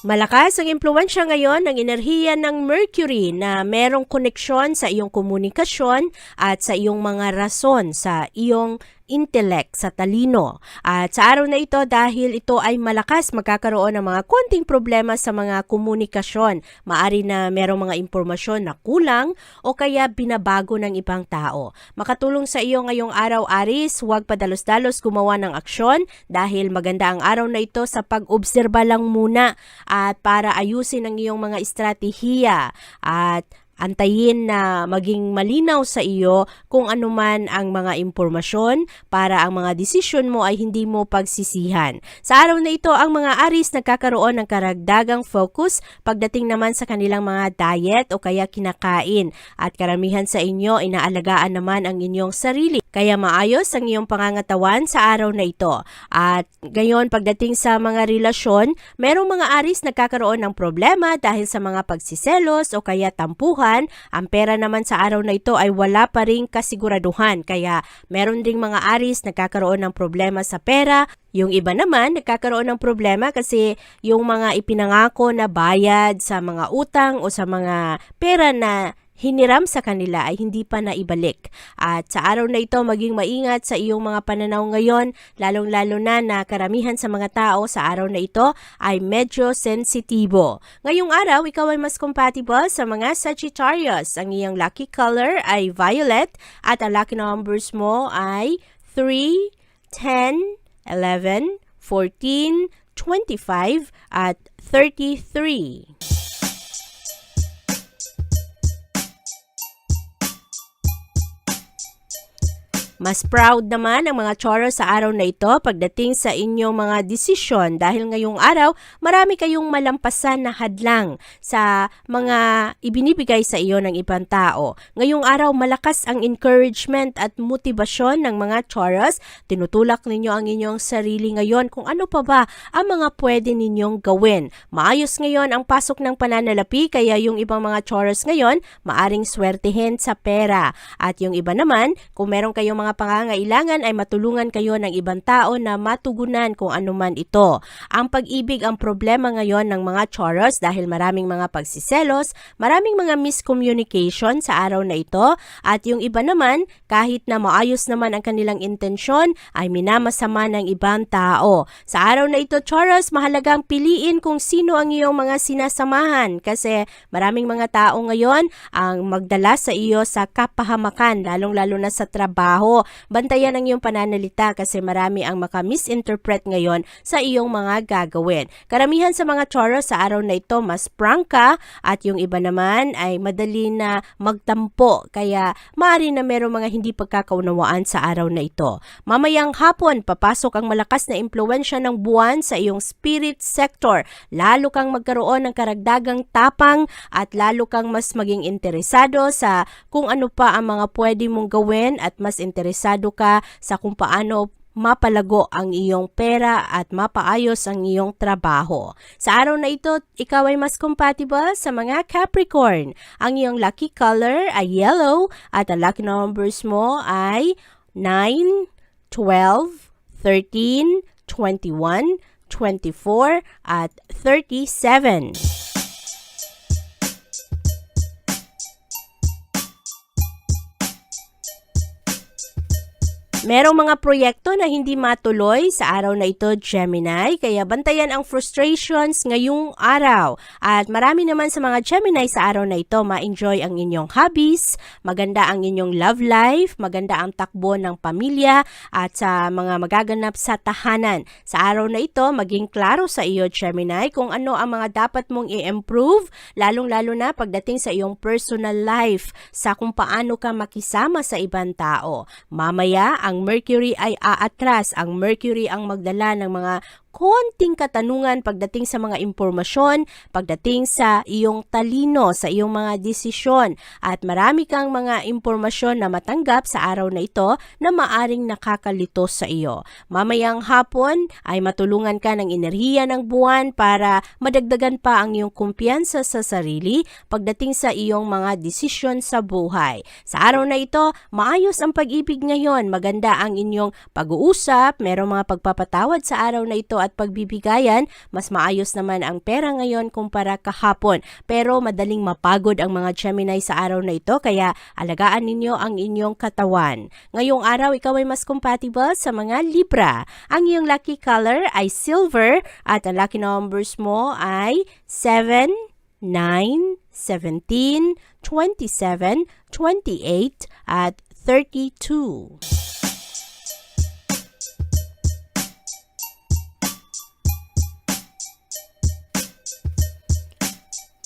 Malakas ang impluensya ngayon ng enerhiya ng Mercury na merong koneksyon sa iyong komunikasyon at sa iyong mga rason sa iyong intellect, sa talino. At sa araw na ito, dahil ito ay malakas, magkakaroon ng mga konting problema sa mga komunikasyon. Maari na merong mga impormasyon na kulang o kaya binabago ng ibang tao. Makatulong sa iyo ngayong araw, Aris, huwag padalos-dalos gumawa ng aksyon dahil maganda ang araw na ito sa pag-obserba lang muna at para ayusin ang iyong mga estratehiya at antayin na maging malinaw sa iyo kung ano man ang mga impormasyon para ang mga desisyon mo ay hindi mo pagsisihan. Sa araw na ito, ang mga aris nagkakaroon ng karagdagang focus pagdating naman sa kanilang mga diet o kaya kinakain at karamihan sa inyo inaalagaan naman ang inyong sarili. Kaya maayos ang iyong pangangatawan sa araw na ito. At ngayon pagdating sa mga relasyon, merong mga aris nagkakaroon ng problema dahil sa mga pagsiselos o kaya tampuhan. Ang pera naman sa araw na ito ay wala pa ring kasiguraduhan. Kaya meron ding mga aris nagkakaroon ng problema sa pera. Yung iba naman nagkakaroon ng problema kasi yung mga ipinangako na bayad sa mga utang o sa mga pera na hiniram sa kanila ay hindi pa naibalik. At sa araw na ito, maging maingat sa iyong mga pananaw ngayon, lalong-lalo na na karamihan sa mga tao sa araw na ito ay medyo sensitibo. Ngayong araw, ikaw ay mas compatible sa mga Sagittarius. Ang iyong lucky color ay violet at ang lucky numbers mo ay 3, 10, 11, 14, 25 at 33. Mas proud naman ang mga Taurus sa araw na ito pagdating sa inyong mga desisyon dahil ngayong araw marami kayong malampasan na hadlang sa mga ibinibigay sa iyo ng ibang tao. Ngayong araw malakas ang encouragement at motibasyon ng mga Taurus. Tinutulak ninyo ang inyong sarili ngayon kung ano pa ba ang mga pwede ninyong gawin. Maayos ngayon ang pasok ng pananalapi kaya yung ibang mga Taurus ngayon maaring swertihin sa pera. At yung iba naman, kung meron kayong mga pangangailangan ay matulungan kayo ng ibang tao na matugunan kung ano man ito. Ang pag-ibig ang problema ngayon ng mga Taurus dahil maraming mga pagsiselos, maraming mga miscommunication sa araw na ito at yung iba naman kahit na maayos naman ang kanilang intensyon ay minamasama ng ibang tao. Sa araw na ito Taurus, mahalagang piliin kung sino ang iyong mga sinasamahan kasi maraming mga tao ngayon ang magdala sa iyo sa kapahamakan lalong-lalo na sa trabaho. Bantayan ang iyong pananalita kasi marami ang maka-misinterpret ngayon sa iyong mga gagawin. Karamihan sa mga Taurus sa araw na ito mas prangka at yung iba naman ay madali na magtampo kaya maaari na merong mga hindi pagkakaunawaan sa araw na ito. Mamayang hapon, papasok ang malakas na impluensya ng buwan sa iyong spirit sector. Lalo kang magkaroon ng karagdagang tapang at lalo kang mas maging interesado sa kung ano pa ang mga pwede mong gawin at mas interesado ka sa kung paano mapalago ang iyong pera at mapaayos ang iyong trabaho. Sa araw na ito, ikaw ay mas compatible sa mga Capricorn. Ang iyong lucky color ay yellow at ang lucky numbers mo ay 9, 12, 13, 21, 24 at 37. Merong mga proyekto na hindi matuloy sa araw na ito, Gemini, kaya bantayan ang frustrations ngayong araw. At marami naman sa mga Gemini sa araw na ito, ma-enjoy ang inyong hobbies, maganda ang inyong love life, maganda ang takbo ng pamilya, at sa mga magaganap sa tahanan. Sa araw na ito, maging klaro sa iyo, Gemini, kung ano ang mga dapat mong i-improve, lalong-lalo na pagdating sa iyong personal life, sa kung paano ka makisama sa ibang tao. Mamaya, ang Mercury ay aatras. Ang Mercury ang magdala ng mga konting katanungan pagdating sa mga impormasyon, pagdating sa iyong talino, sa iyong mga desisyon. At marami kang mga impormasyon na matanggap sa araw na ito na maaring nakakalito sa iyo. Mamayang hapon ay matulungan ka ng enerhiya ng buwan para madagdagan pa ang iyong kumpiyansa sa sarili pagdating sa iyong mga desisyon sa buhay. Sa araw na ito, maayos ang pag-ibig ngayon. Maganda ang inyong pag-uusap, merong mga pagpapatawad sa araw na ito at pagbibigayan, mas maayos naman ang pera ngayon kumpara kahapon. Pero madaling mapagod ang mga Gemini sa araw na ito kaya alagaan ninyo ang inyong katawan. Ngayong araw, ikaw ay mas compatible sa mga Libra. Ang iyong lucky color ay silver at ang lucky numbers mo ay 7, 9, 17, 27, 28 at 32.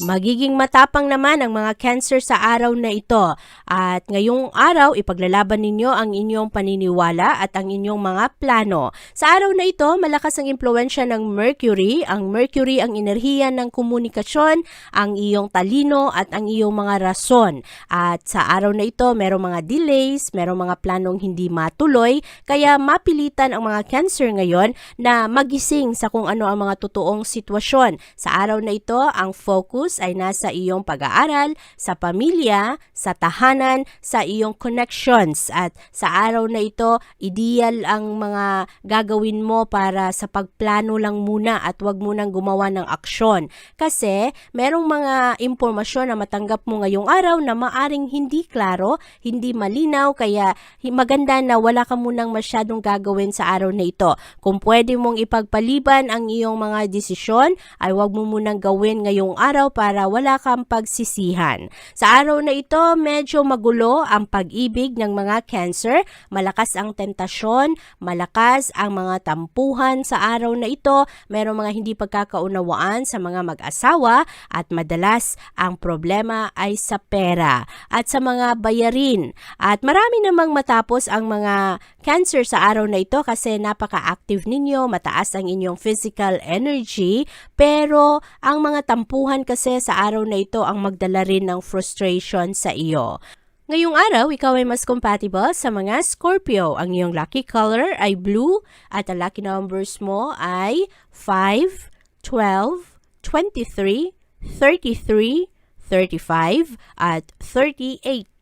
Magiging matapang naman ang mga cancer sa araw na ito at ngayong araw ipaglalaban ninyo ang inyong paniniwala at ang inyong mga plano. Sa araw na ito, malakas ang impluensya ng Mercury. Ang Mercury ang enerhiya ng komunikasyon, ang iyong talino at ang iyong mga rason. At sa araw na ito, merong mga delays, merong mga planong hindi matuloy, kaya mapilitan ang mga cancer ngayon na magising sa kung ano ang mga totoong sitwasyon. Sa araw na ito, ang focus ay nasa iyong pag-aaral, sa pamilya, sa tahanan, sa iyong connections. At sa araw na ito, ideal ang mga gagawin mo para sa pagplano lang muna at wag mo nang gumawa ng aksyon. Kasi merong mga impormasyon na matanggap mo ngayong araw na maaring hindi klaro, hindi malinaw, kaya maganda na wala ka munang masyadong gagawin sa araw na ito. Kung pwede mong ipagpaliban ang iyong mga desisyon, ay wag mo munang gawin ngayong araw para wala kang pagsisihan. Sa araw na ito, medyo magulo ang pag-ibig ng mga cancer, malakas ang tentasyon, malakas ang mga tampuhan sa araw na ito, merong mga hindi pagkakaunawaan sa mga mag-asawa at madalas ang problema ay sa pera at sa mga bayarin. At marami namang matapos ang mga cancer sa araw na ito kasi napaka-active ninyo, mataas ang inyong physical energy, pero ang mga tampuhan kasi sa araw na ito ang magdala rin ng frustration sa iyo. Ngayong araw, ikaw ay mas compatible sa mga Scorpio. Ang iyong lucky color ay blue at ang lucky numbers mo ay 5, 12, 23, 33, 35 at 38.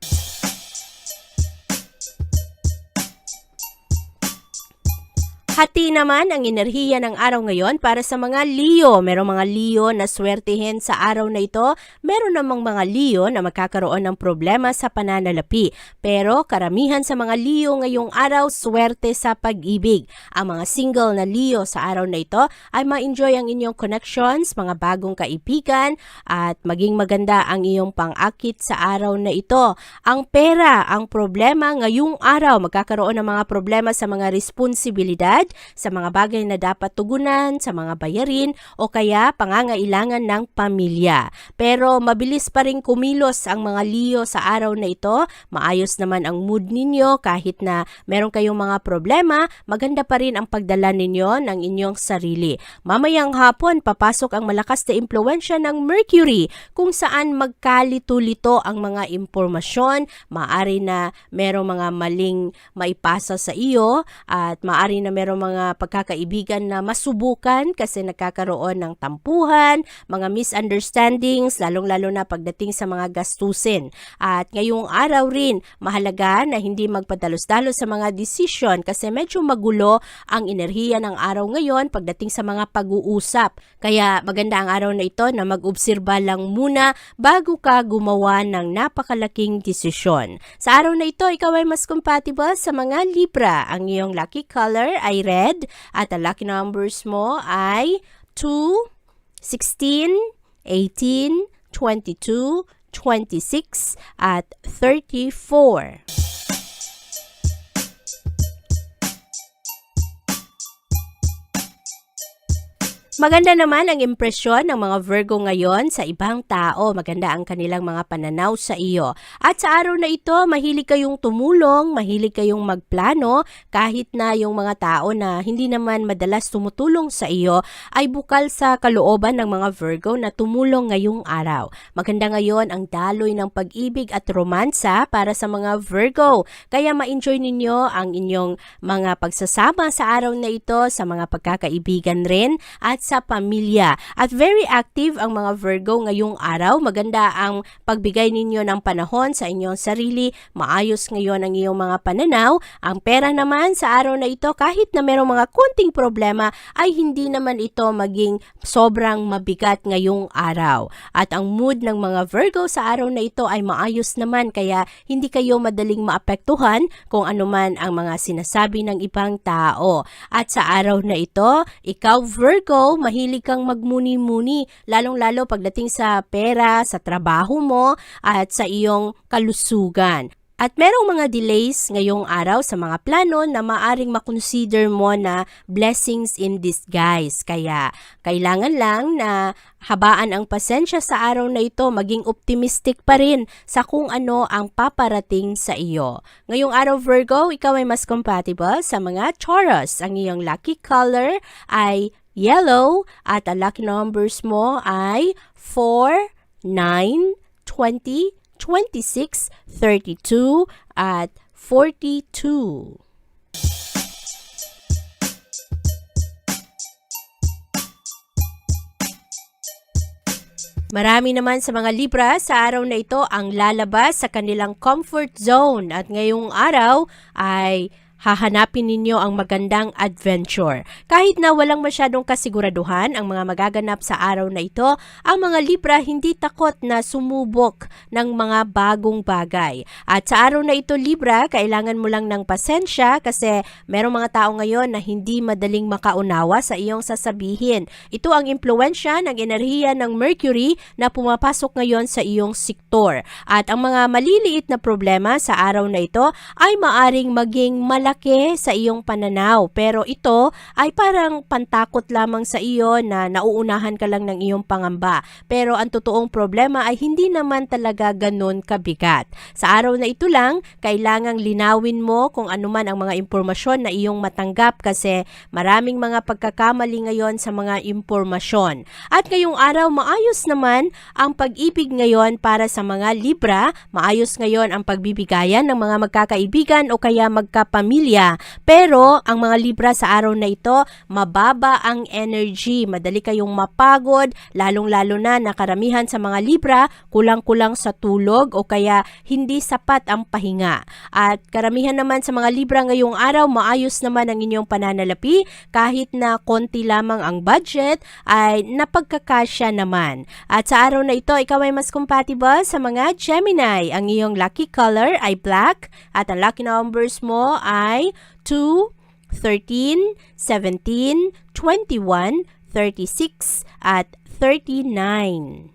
Hati naman ang enerhiya ng araw ngayon para sa mga Leo. Merong mga Leo na swertihin sa araw na ito. Meron namang mga Leo na magkakaroon ng problema sa pananalapi. Pero karamihan sa mga Leo ngayong araw swerte sa pag-ibig. Ang mga single na Leo sa araw na ito ay ma-enjoy ang inyong connections, mga bagong kaibigan at maging maganda ang iyong pang-akit sa araw na ito. Ang pera, ang problema ngayong araw, magkakaroon ng mga problema sa mga responsibilidad, sa mga bagay na dapat tugunan, sa mga bayarin o kaya pangangailangan ng pamilya. Pero mabilis pa rin kumilos ang mga Leo sa araw na ito. Maayos naman ang mood ninyo kahit na meron kayong mga problema, maganda pa rin ang pagdala ninyo ng inyong sarili. Mamayang hapon, papasok ang malakas na impluensya ng Mercury kung saan magkalito-lito ang mga impormasyon, maari na merong mga maling maipasa sa iyo at maari na merong merong mga pagkakaibigan na masubukan kasi nagkakaroon ng tampuhan, mga misunderstandings, lalong-lalo na pagdating sa mga gastusin. At ngayong araw rin, mahalaga na hindi magpadalos-dalos sa mga desisyon kasi medyo magulo ang enerhiya ng araw ngayon pagdating sa mga pag-uusap. Kaya maganda ang araw na ito na mag-obserba lang muna bago ka gumawa ng napakalaking desisyon. Sa araw na ito, ikaw ay mas compatible sa mga Libra. Ang iyong lucky color ay red at ang lucky numbers mo ay 2, 16, 18, 22, 26 at 34. Maganda naman ang impresyon ng mga Virgo ngayon sa ibang tao. Maganda ang kanilang mga pananaw sa iyo. At sa araw na ito, mahilig kayong tumulong, mahilig kayong magplano, kahit na yung mga tao na hindi naman madalas tumutulong sa iyo ay bukal sa kalooban ng mga Virgo na tumulong ngayong araw. Maganda ngayon ang daloy ng pag-ibig at romansa para sa mga Virgo. Kaya ma-enjoy ninyo ang inyong mga pagsasama sa araw na ito sa mga pagkakaibigan rin at sa pamilya. At very active ang mga Virgo ngayong araw. Maganda ang pagbigay ninyo ng panahon sa inyong sarili. Maayos ngayon ang iyong mga pananaw. Ang pera naman sa araw na ito kahit na merong mga kunting problema ay hindi naman ito maging sobrang mabigat ngayong araw. At ang mood ng mga Virgo sa araw na ito ay maayos naman kaya hindi kayo madaling maapektuhan kung anuman ang mga sinasabi ng ibang tao. At sa araw na ito, ikaw Virgo, mahilig kang magmuni-muni, lalong-lalo pagdating sa pera, sa trabaho mo, at sa iyong kalusugan. At merong mga delays ngayong araw sa mga plano na maaring makonsider mo na blessings in disguise. Kaya kailangan lang na habaan ang pasensya sa araw na ito, maging optimistic pa rin sa kung ano ang paparating sa iyo. Ngayong araw Virgo, ikaw ay mas compatible sa mga Taurus. Ang iyong lucky color ay yellow at ang lucky numbers mo ay 4, 9, 20, 26, 32, at 42. Marami naman sa mga Libra sa araw na ito ang lalabas sa kanilang comfort zone at ngayong araw ay hahanapin ninyo ang magandang adventure. Kahit na walang masyadong kasiguraduhan ang mga magaganap sa araw na ito, ang mga Libra hindi takot na sumubok ng mga bagong bagay. At sa araw na ito Libra, kailangan mo lang ng pasensya kasi merong mga tao ngayon na hindi madaling makaunawa sa iyong sasabihin. Ito ang impluensya ng enerhiya ng Mercury na pumapasok ngayon sa iyong sektor. At ang mga maliliit na problema sa araw na ito ay maaring maging malaki sa iyong pananaw. Pero ito ay parang pantakot lamang sa iyo na nauunahan ka lang ng iyong pangamba. Pero ang totoong problema ay hindi naman talaga ganun kabigat. Sa araw na ito lang, kailangang linawin mo kung ano man ang mga impormasyon na iyong matanggap kasi maraming mga pagkakamali ngayon sa mga impormasyon. At ngayong araw, maayos naman ang pag-ibig ngayon para sa mga Libra. Maayos ngayon ang pagbibigayan ng mga magkakaibigan o kaya magkapamilya. Pero ang mga Libra sa araw na ito, mababa ang energy. Madali kayong mapagod, lalong-lalo na nakaramihan sa mga Libra, kulang-kulang sa tulog o kaya hindi sapat ang pahinga. At karamihan naman sa mga Libra ngayong araw, maayos naman ang inyong pananalapi kahit na konti lamang ang budget ay napagkakasya naman. At sa araw na ito, ikaw ay mas compatible sa mga Gemini. Ang iyong lucky color ay black at ang lucky numbers mo ay 2, 13, 17, 21, 36 at 39.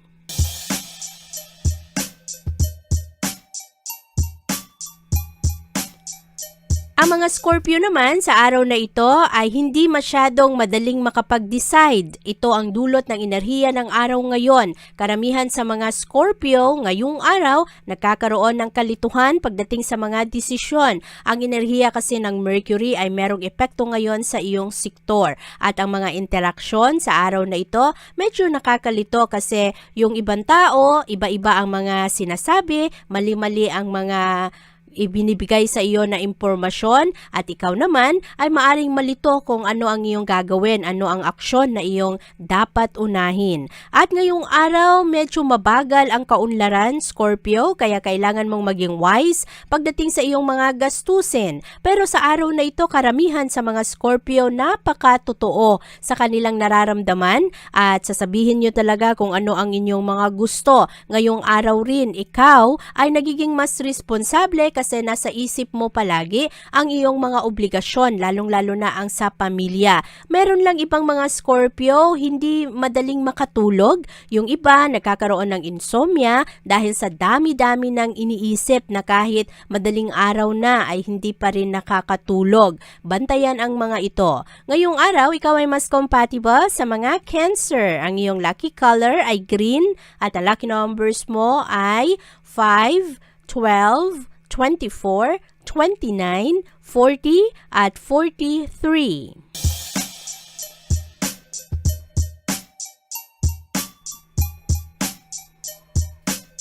Ang mga Scorpio naman sa araw na ito ay hindi masyadong madaling makapag-decide. Ito ang dulot ng enerhiya ng araw ngayon. Karamihan sa mga Scorpio ngayong araw nagkakaroon ng kalituhan pagdating sa mga desisyon. Ang enerhiya kasi ng Mercury ay merong epekto ngayon sa iyong sektor. At ang mga interaksyon sa araw na ito medyo nakakalito kasi yung ibang tao, iba-iba ang mga sinasabi, mali-mali ang mga ibinibigay sa iyo na impormasyon at ikaw naman ay maaring malito kung ano ang iyong gagawin, ano ang aksyon na iyong dapat unahin. At ngayong araw, medyo mabagal ang kaunlaran, Scorpio, kaya kailangan mong maging wise pagdating sa iyong mga gastusin. Pero sa araw na ito, karamihan sa mga Scorpio napakatotoo sa kanilang nararamdaman at sasabihin nyo talaga kung ano ang inyong mga gusto. Ngayong araw rin, ikaw ay nagiging mas responsable kasi nasa isip mo palagi ang iyong mga obligasyon, lalong-lalo na ang sa pamilya. Meron lang ibang mga Scorpio, hindi madaling makatulog. Yung iba, nagkakaroon ng insomnia dahil sa dami-dami ng iniisip na kahit madaling araw na ay hindi pa rin nakakatulog. Bantayan ang mga ito. Ngayong araw, ikaw ay mas compatible sa mga Cancer. Ang iyong lucky color ay green at ang lucky numbers mo ay 5, 12, 24, 29, 40 at 43.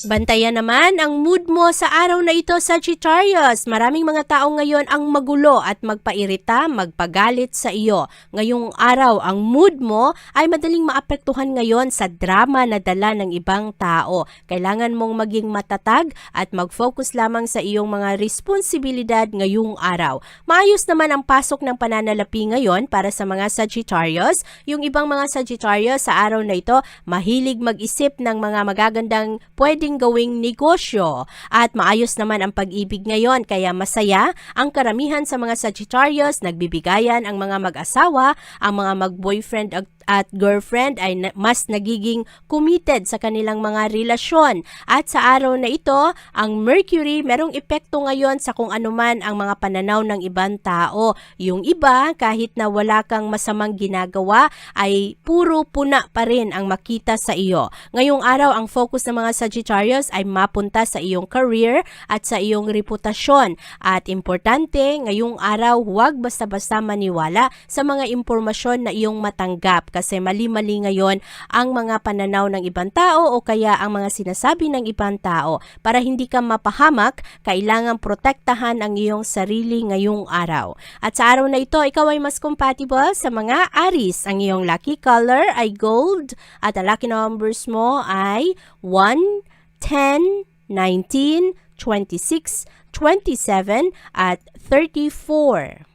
Bantayan naman ang mood mo sa araw na ito, Sagittarius. Maraming mga tao ngayon ang magulo at magpairita, magpagalit sa iyo. Ngayong araw, ang mood mo ay madaling maapektuhan ngayon sa drama na dala ng ibang tao. Kailangan mong maging matatag at mag-focus lamang sa iyong mga responsibilidad ngayong araw. Maayos naman ang pasok ng pananalapi ngayon para sa mga Sagittarius. Yung ibang mga Sagittarius sa araw na ito, mahilig mag-isip ng mga magagandang pwedeng gawing negosyo. At maayos naman ang pag-ibig ngayon kaya masaya ang karamihan sa mga Sagittarius, nagbibigayan ang mga mag-asawa, ang mga mag-boyfriend at girlfriend ay mas nagiging committed sa kanilang mga relasyon. At sa araw na ito, ang Mercury merong epekto ngayon sa kung anuman ang mga pananaw ng ibang tao. Yung iba, kahit na wala kang masamang ginagawa, ay puro puna pa rin ang makita sa iyo. Ngayong araw, ang focus ng mga Sagittarius ay mapunta sa iyong career at sa iyong reputasyon. At importante, ngayong araw, huwag basta-basta maniwala sa mga impormasyon na iyong matanggap kasi mali-mali ngayon ang mga pananaw ng ibang tao o kaya ang mga sinasabi ng ibang tao. Para hindi ka mapahamak, kailangan protektahan ang iyong sarili ngayong araw. At sa araw na ito, ikaw ay mas compatible sa mga Aris. Ang iyong lucky color ay gold at ang lucky numbers mo ay 1, 10, 19, 26, 27 at 34.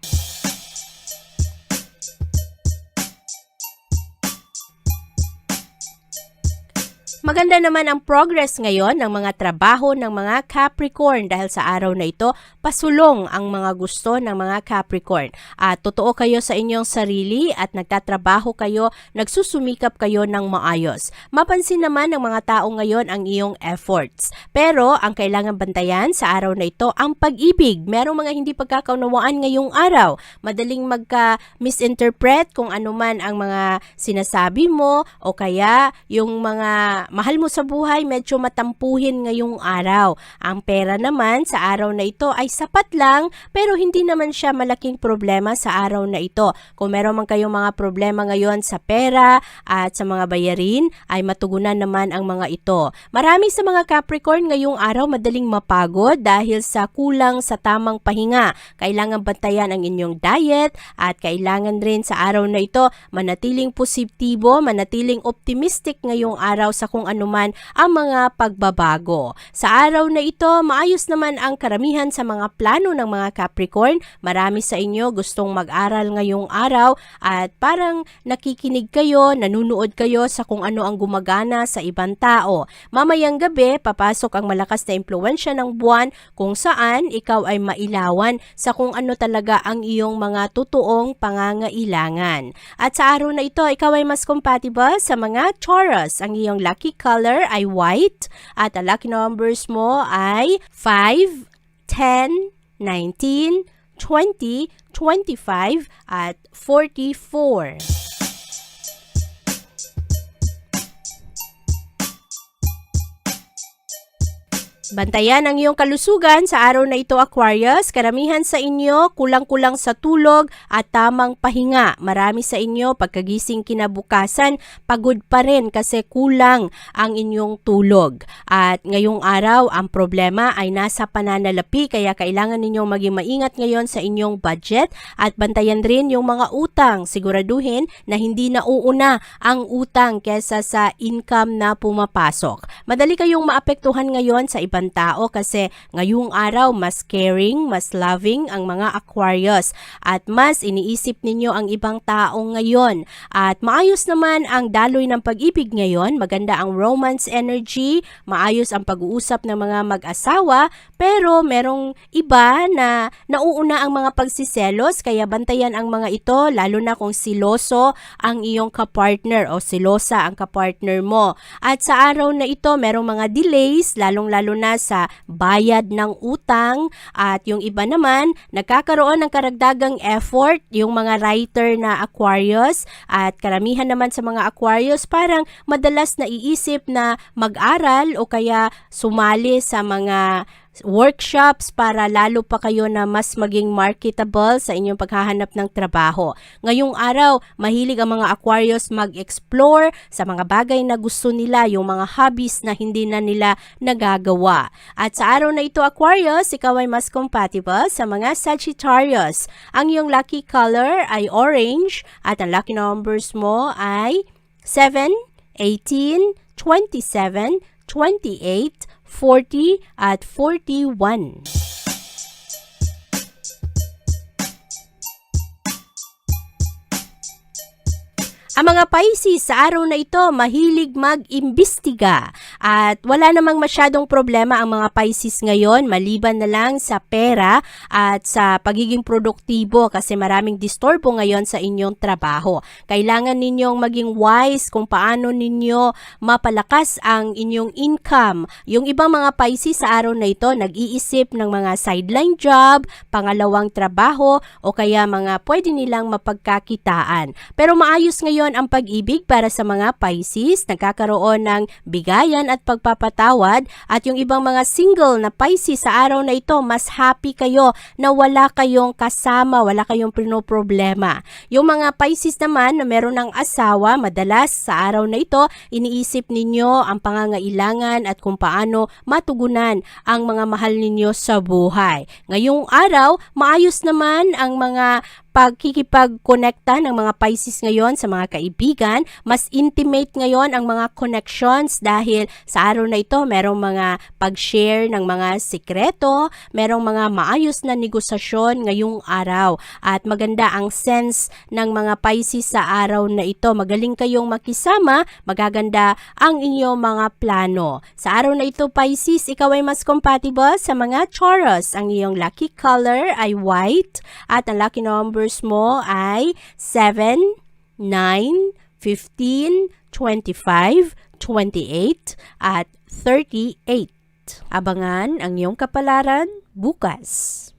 Maganda naman ang progress ngayon ng mga trabaho ng mga Capricorn dahil sa araw na ito, pasulong ang mga gusto ng mga Capricorn. At totoo kayo sa inyong sarili at nagtatrabaho kayo, nagsusumikap kayo ng maayos. Mapansin naman ng mga tao ngayon ang iyong efforts. Pero ang kailangan bantayan sa araw na ito, ang pag-ibig. Merong mga hindi pagkakaunawaan ngayong araw. Madaling magka-misinterpret kung ano man ang mga sinasabi mo o kaya yung mga mahal mo sa buhay medyo matampuhin ngayong araw. Ang pera naman sa araw na ito ay sapat lang pero hindi naman siya malaking problema sa araw na ito. Kung meron man kayong mga problema ngayon sa pera at sa mga bayarin ay matugunan naman ang mga ito. Marami sa mga Capricorn ngayong araw madaling mapagod dahil sa kulang sa tamang pahinga. Kailangan bantayan ang inyong diet at kailangan rin sa araw na ito manatiling positibo, manatiling optimistic ngayong araw sa kung anuman ang mga pagbabago. Sa araw na ito, maayos naman ang karamihan sa mga plano ng mga Capricorn. Marami sa inyo gustong mag-aral ngayong araw at parang nakikinig kayo, nanunood kayo sa kung ano ang gumagana sa ibang tao. Mamayang gabi, papasok ang malakas na impluensya ng buwan kung saan ikaw ay mailawan sa kung ano talaga ang iyong mga totoong pangangailangan. At sa araw na ito, ikaw ay mas compatible sa mga Taurus. Ang iyong lucky color ay white at ang lucky numbers mo ay 5, 10, 19, 20, 25 at 44. Bantayan ang iyong kalusugan sa araw na ito Aquarius. Karamihan sa inyo kulang-kulang sa tulog at tamang pahinga. Marami sa inyo pagkagising kinabukasan pagod pa rin kasi kulang ang inyong tulog. At ngayong araw ang problema ay nasa pananalapi kaya kailangan ninyong maging maingat ngayon sa inyong budget at bantayan rin yung mga utang. Siguraduhin na hindi nauuna ang utang kesa sa income na pumapasok. Madali kayong maapektuhan ngayon sa ibang tao kasi ngayong araw mas caring, mas loving ang mga Aquarius. At mas iniisip ninyo ang ibang tao ngayon. At maayos naman ang daloy ng pag-ibig ngayon, maganda ang romance energy, maayos ang pag-uusap ng mga mag-asawa, pero merong iba na nauuna ang mga pagsiselos. Kaya bantayan ang mga ito lalo na kung siloso ang iyong kapartner o silosa ang kapartner mo. At sa araw na ito merong mga delays lalong-lalo na sa bayad ng utang. At yung iba naman nagkakaroon ng karagdagang effort yung mga writer na Aquarius. At karamihan naman sa mga Aquarius parang madalas naiisip na mag-aral o kaya sumali sa mga workshops para lalo pa kayo na mas maging marketable sa inyong paghahanap ng trabaho. Ngayong araw, mahilig ang mga Aquarius mag-explore sa mga bagay na gusto nila, yung mga hobbies na hindi na nila nagagawa. At sa araw na ito Aquarius, ikaw ay mas compatible sa mga Sagittarius. Ang iyong lucky color ay orange at ang lucky numbers mo ay 7, 18, 27, 28, 40 at 41. Ang mga Pisces sa araw na ito mahilig mag-imbestiga at wala namang masyadong problema ang mga Pisces ngayon maliban na lang sa pera at sa pagiging produktibo kasi maraming disturbo ngayon sa inyong trabaho. Kailangan ninyong maging wise kung paano ninyo mapalakas ang inyong income. Yung ibang mga Pisces sa araw na ito nag-iisip ng mga sideline job, pangalawang trabaho o kaya mga pwede nilang mapagkakitaan. Pero maayos ngayon ang pag-ibig para sa mga Pisces, nagkakaroon ng bigayan at pagpapatawad at yung ibang mga single na Pisces sa araw na ito, mas happy kayo na wala kayong kasama, wala kayong pinoproblema. Yung mga Pisces naman na meron ng asawa, madalas sa araw na ito, iniisip ninyo ang pangangailangan at kung paano matugunan ang mga mahal ninyo sa buhay. Ngayong araw, maayos naman ang mga pagkikipag-connecta ng mga Pisces ngayon sa mga kaibigan. Mas intimate ngayon ang mga connections dahil sa araw na ito merong mga pag-share ng mga sikreto, merong mga maayos na negosasyon ngayong araw. At maganda ang sense ng mga Pisces sa araw na ito. Magaling kayong makisama, magaganda ang inyong mga plano. Sa araw na ito Pisces, ikaw ay mas compatible sa mga Taurus. Ang iyong lucky color ay white at ang lucky numbers mo ay 7, 9, 15, 25, 28 at 38. Abangan ang iyong kapalaran bukas.